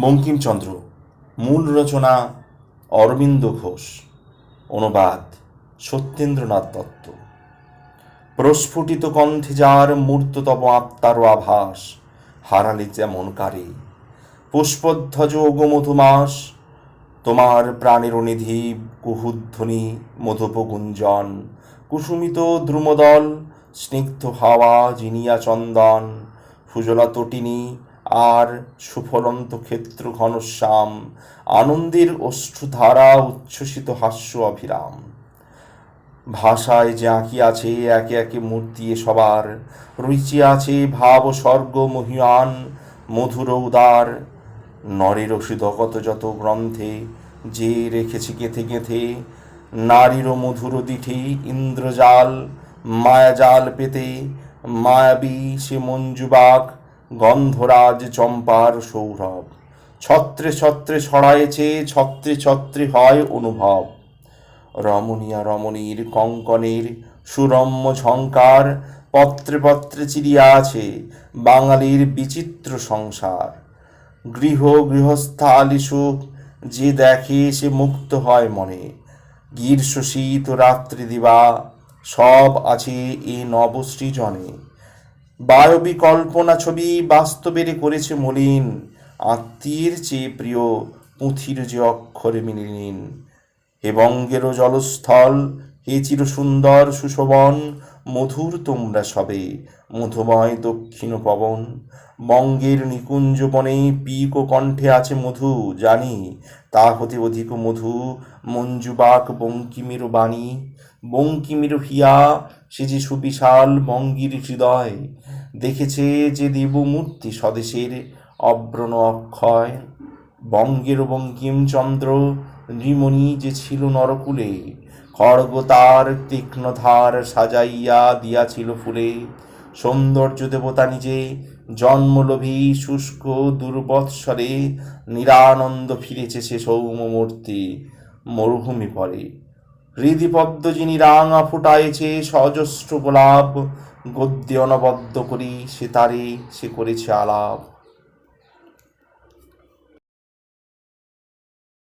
বঙ্কিমচন্দ্র মূল রচনা অরবিন্দ ঘোষ। অনুবাদ সত্যেন্দ্রনাথ দত্ত। প্রস্ফুটিত কণ্ঠে যার মূর্ততম আত্মারও আভাস, হারালে যেমন কারে। পুষ্পধ্বজ গোমধুমাস, তোমার প্রাণের নিধি কুহুধ্বনি মধুপগুঞ্জন কুসুমিত দ্রুমদল, স্নিগ্ধ হাওয়া, জিনিয়া চন্দন সুজলা তটিনী আর সুফলন্ত ক্ষেত্র ঘনশ্যাম, আনন্দের অশ্রুধারা উচ্ছ্বসিত হাস্য অভিরাম। ভাষায় যে আঁকি আছে, একে একে মূর্তি সবার। রুচি আছে ভাব স্বর্গ মহিয়ান, মধুর উদার। নরের ওষুধগত যত গ্রন্থে, যে রেখেছে গেঁথে গেঁথে। নারীর মধুর দিঠি, ইন্দ্রজাল, মায়াজাল পেতে। মায়াবী সে মঞ্জুবাক গন্ধরাজ চম্পার সৌরভ। ছত্রে ছত্রে ছড়ায়েছে ছত্রে ছত্রে হয় অনুভব। রমণীয়া রমণীর কঙ্কনের সুরম্য ঝঙ্কার পত্রে পত্রে চিরিয়া আছে বাঙালির বিচিত্র সংসার। গৃহ গৃহস্থালি সুখ যে দেখে সে মুক্ত হয় মনে। গ্রীষ্ম শীত রাত্রি দিবা সব আছে এই নবসৃজনে। বায়বী কল্পনা ছবি বাস্তবের করেছে মলিন। আত্মীয়ের চেয়ে প্রিয় পুঁথির যে অক্ষরে মিলিন হে বঙ্গেরও জলস্থল হে চির সুন্দর সুশোভন মধুর তোমরা সবে, মধুময় দক্ষিণ পবন। বঙ্গের নিকুঞ্জ বনে পিক ও কণ্ঠে আছে মধু, জানি তা হতে অধিক মধু, মঞ্জুবাক বঙ্কিমের বাণী। বঙ্কিমের হিয়া, সে যে সুবিশাল বঙ্গীর হৃদয়, দেখেছে যে দেবমূর্তি স্বদেশের অব্রণ অক্ষয়। বঙ্গের বঙ্কিমচন্দ্র নৃমণি যে ছিল নরকুলে খড়গ তার তীক্ষ্ণধার সাজাইয়া দিয়াছিল ফুলে। সৌন্দর্য দেবতা নিজে জন্মলোভী, শুষ্ক, দুর্বৎসরে নিরানন্দ ফিরেছে সে সৌমমূর্তি মরুভূমি পরে। হৃদিপদ্ম যিনি রাঙা ফুটাইছে সহজস্র গোলাপ গদ্যে অনবদ্য করি সে তারে, সে করেছে আলাপ।